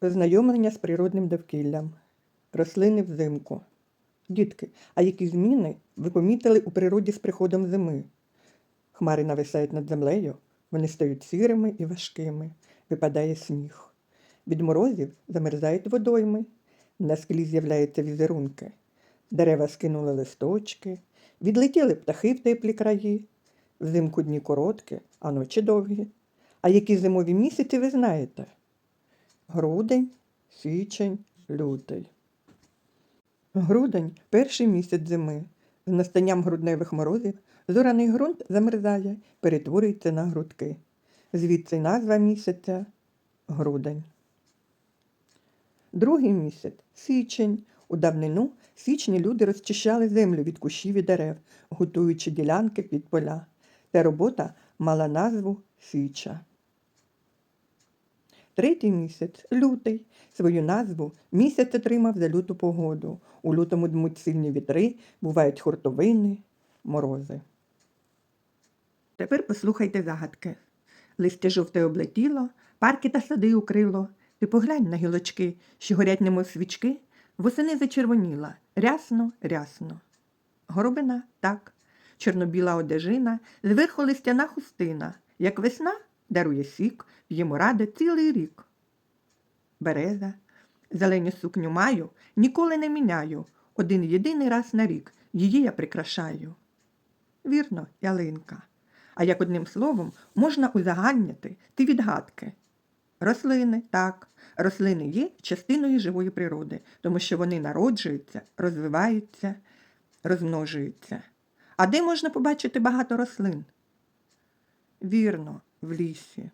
Ознайомлення з природним довкіллям. Рослини взимку. Дітки, а які зміни ви помітили у природі з приходом зими? Хмари нависають над землею, вони стають сірими і важкими, випадає сніг. Від морозів замерзають водойми, на склі з'являються візерунки. Дерева скинули листочки, відлетіли птахи в теплі краї. Взимку дні короткі, а ночі довгі. А які зимові місяці ви знаєте? Грудень, січень, лютий. Грудень перший місяць зими. З настанням грудневих морозів зораний ґрунт замерзає, перетворюється на грудки. Звідси назва місяця грудень. Другий місяць січень. У давнину січні люди розчищали землю від кущів і дерев, готуючи ділянки під поля. Ця робота мала назву Січа. Третій місяць лютий. Свою назву місяць отримав за люту погоду. У лютому дмуть сильні вітри, бувають хуртовини, морози. Тепер послухайте загадки. Листя жовте облетіло, парки та сади укрило. Ти поглянь на гілочки, що горять немов свічки, восени зачервоніла, рясно, рясно. Горобина так, чорнобіла одежина, зверху листяна хустина, як весна дарує сік, їм ради цілий рік. Береза, зеленю сукню маю, ніколи не міняю, один єдиний раз на рік її я прикрашаю. Вірно, ялинка. А як одним словом можна узагальнити ті відгадки. Рослини, так, рослини є частиною живої природи, тому що вони народжуються, розвиваються, розмножуються. А де можна побачити багато рослин? Вірно, в лісі.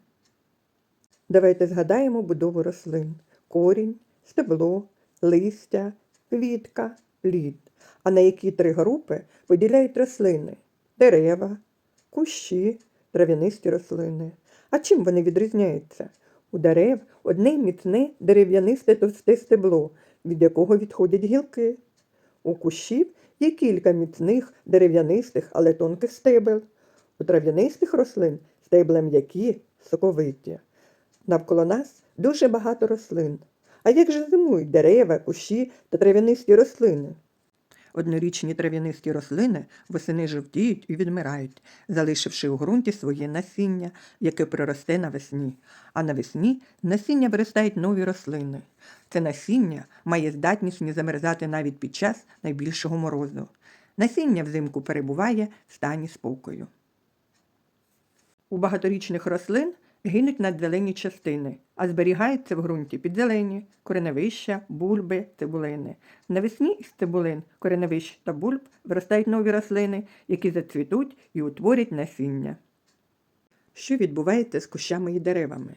Давайте згадаємо будову рослин: корінь, стебло, листя, квітка, плід. А на які три групи поділяють рослини: дерева, кущі, трав'янисті рослини. А чим вони відрізняються? У дерев одне міцне дерев'янисте товсте стебло, від якого відходять гілки. У кущів є кілька міцних дерев'янистих, але тонких стебел. У трав'янистих рослин стебла м'які, соковиті. Навколо нас дуже багато рослин. А як же зимують дерева, кущі та трав'янисті рослини? Однорічні трав'янисті рослини восени жовтіють і відмирають, залишивши у ґрунті своє насіння, яке проросте навесні. А навесні насіння виростають нові рослини. Це насіння має здатність не замерзати навіть під час найбільшого морозу. Насіння взимку перебуває в стані спокою. У багаторічних рослин гинуть надзелені частини, а зберігаються в ґрунті підзелені, кореневища, бульби, цибулини. Навесні із цибулин, кореневищ та бульб виростають нові рослини, які зацвітуть і утворять насіння. Що відбувається з кущами і деревами?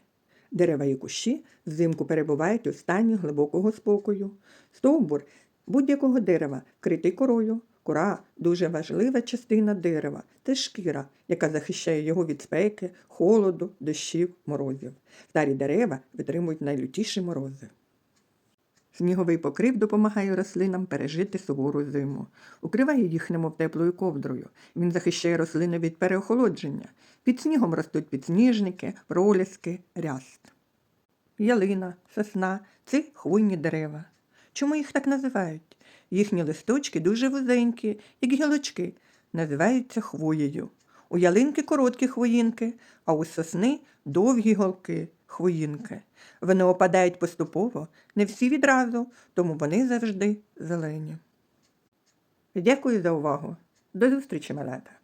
Дерева і кущі взимку перебувають у стані глибокого спокою. Стовбур будь-якого дерева критий корою. Кора дуже важлива частина дерева це шкіра, яка захищає його від спеки, холоду, дощів, морозів. Старі дерева витримують найлютіші морози. Сніговий покрив допомагає рослинам пережити сувору зиму, укриває їх немов теплою ковдрою. Він захищає рослини від переохолодження. Під снігом ростуть підсніжники, проліски, ряст. Ялина, сосна це хвойні дерева. Чому їх так називають? Їхні листочки дуже вузенькі, як гілочки, називаються хвоєю. У ялинки короткі хвоїнки, а у сосни довгі голки хвоїнки. Вони опадають поступово, не всі відразу, тому вони завжди зелені. Дякую за увагу. До зустрічі, малята!